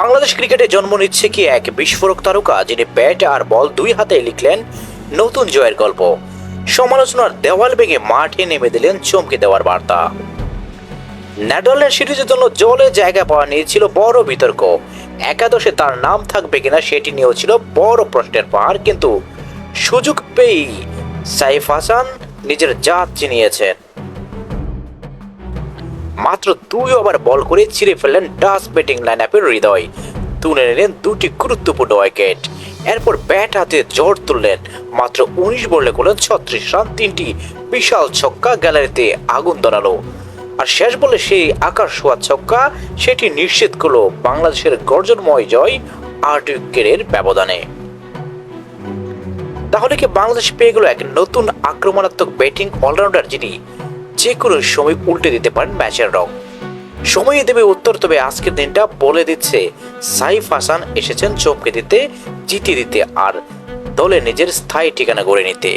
বাংলাদেশ ক্রিকেটে জন্ম নিচ্ছে কি এক বিস্ফোরক তারকা যিনি ব্যাট আর বল দুই হাতে লিখলেন নতুন জয়ের গল্প। সমালোচনার দেওয়াল ভেঙে মাঠে নেমে দিলেন চমকে দেওয়ার বার্তা। ন্যাডালের সিরিজের জন্য জলে জায়গা পাওয়া নিয়েছিল বড় বিতর্ক। একাদশে তার নাম থাকবে কিনা সেটি নিয়েও ছিল বড় প্রশ্নের পাহাড়, কিন্তু সুযোগ পেয়েই সাইফ হাসান নিজের জাত চিনিয়েছেন। মাত্র দুই ওভার বল করে ছিঁড়ে ফেললেন ডাস ব্যাটিং লাইন আপের হৃদয়। তুলে নিলেন দুটি গুরুত্বপূর্ণ উইকেট এরপর ব্যাট হাতে জোর তুললেন। মাত্র উনিশ বলে করলেন ছত্রিশ রান, তিনটি বিশাল ছক্কা গ্যালারিতে আগুন ধরালো। আর শেষ বলে সেই আকাশ ছোঁয়া ছক্কা, সেটি নিশ্চিত করল বাংলাদেশের গর্জনময় জয় আট উইকেটের ব্যবধানে। তাহলে কি বাংলাদেশ পেয়ে গেল এক নতুন আক্রমণাত্মক ব্যাটিং অলরাউন্ডার যিনি যে কোনো সময় উল্টে দিতে পারেন ম্যাচের রং। সময়ই দেবে উত্তর, তবে আজকের দিনটা বলে দিচ্ছে, সাইফ হাসান এসেছেন চমকে দিতে, জিতিয়ে দিতে, আর দলে নিজের স্থায়ী ঠিকানা গড়ে নিতে।